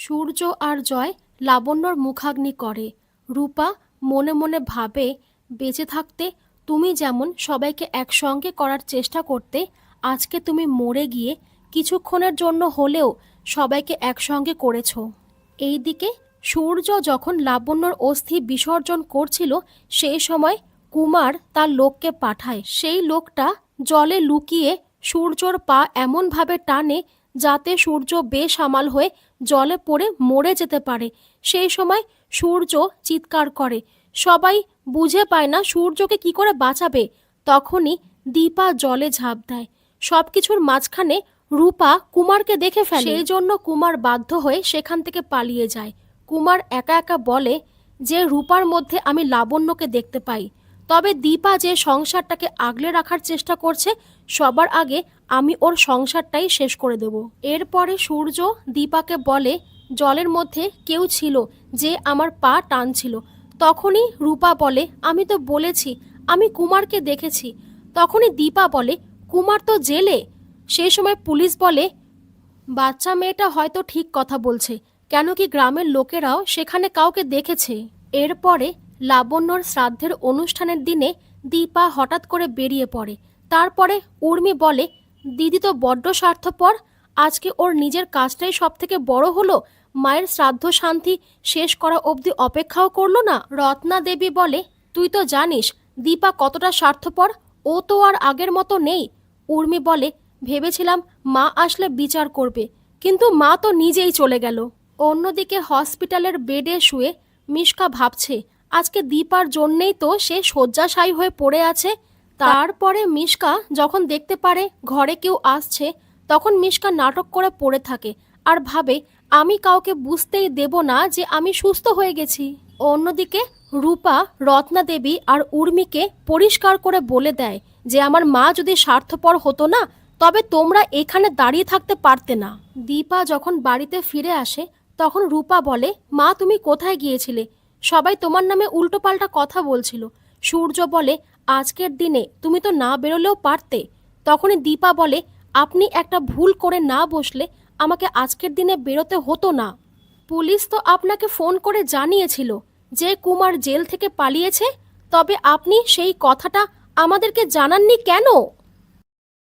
সূর্য আর জয় লাবণ্যর মুখাগ্নি করে। রূপা মনে মনে ভাবে, বেঁচে থাকতে তুমি যেমন সবাইকে একসঙ্গে করার চেষ্টা করতে, আজকে তুমি মরে গিয়ে কিছুক্ষণের জন্য হলেও সবাইকে একসঙ্গে করেছ। এইদিকে সূর্য যখন লাবণ্যর অস্থি বিসর্জন করছিল সেই সময় কুমার তার লোককে পাঠায়। সেই লোকটা জলে লুকিয়ে সূর্যর পা এমনভাবে টানে যাতে সূর্য বেসামাল হয়ে জলে পড়ে মরে যেতে পারে। সেই সময় সূর্য চিৎকার করে। সবাই বুঝে পায় না সূর্যকে কি করে বাঁচাবে। তখনই দীপা জলে ঝাঁপ দেয়। সব কিছুর মাঝখানে রূপা কুমারকে দেখে ফেলে। সেই জন্য কুমার বাধ্য হয়ে সেখান থেকে পালিয়ে যায়। কুমার একা একা বলে যে রূপার মধ্যে আমি লাবণ্যকে দেখতে পাই। তবে দীপা যে সংসারটাকে আগলে রাখার চেষ্টা করছে, সবার আগে আমি ওর সংসারটাই শেষ করে দেব। এরপরে সূর্য দীপাকে বলে, জলের মধ্যে কেউ ছিল যে আমার পা টানছিল। তখনই রূপা বলে, আমি তো বলেছি, আমি কুমারকে দেখেছি। তখনই দীপা বলে, কুমার তো জেলে? সেই সময় পুলিশ বলে, বাচ্চা মেয়েটা হয়তো ঠিক কথা বলছে। কেন কি গ্রামের লোকেরাও সেখানে কাউকে দেখেছে? এরপরে লাবণ্যর শ্রাদ্ধের অনুষ্ঠানের দিনে দীপা হঠাৎ করে বেরিয়ে পড়ে। তারপরে উর্মি বলে, দিদি তো বড্ড স্বার্থপর। আজকে ওর নিজের কাজটাই সব থেকে বড় হলো। মায়ের শ্রাদ্ধ শান্তি শেষ করা অবধি অপেক্ষাও করল না। রত্না দেবী বলে, তুই তো জানিস, দীপা কতটা স্বার্থপর। ও তো আর আগের মতো নেই। উর্মি বলে, ভেবেছিলাম মা আসলে বিচার করবে, কিন্তু মা তো নিজেই চলে গেল। অন্যদিকে হসপিটালের বেডে শুয়ে মিশকা ভাবছে আজকে দীপার জন্যেই তো সে শয্যাশায়ী হয়ে পড়ে আছে। তারপরে মিশকা যখন দেখতে পারে ঘরে কেউ আসছে, তখন মিশকা নাটক করে পড়ে থাকে আর ভাবে, আমি কাউকে বুঝতেই দেব না যে আমি সুস্থ হয়ে গেছি। অন্যদিকে রূপা, রত্না দেবী আর উর্মিকে পরিষ্কার করে বলে দেয় যে, আমার মা যদি স্বার্থপর হতো না, তবে তোমরা এখানে দাঁড়িয়ে থাকতে পারতে না। দীপা যখন বাড়িতে ফিরে আসে, তখন রূপা বলে, মা, তুমি কোথায় গিয়েছিলে? সবাই তোমার নামে উল্টোপাল্টা কথা বলছিল। সূর্য বলে, আজকের দিনে তুমি তো না বেরোলেও পারতে। তখনই দীপা বলে, আপনি একটা ভুল করে না বসলে আমাকে আজকের দিনে বেরোতে হতো না। পুলিশ তো আপনাকে ফোন করে জানিয়েছিল যে কুমার জেল থেকে পালিয়েছে, তবে আপনি সেই কথাটা আমাদেরকে জানাননি কেন?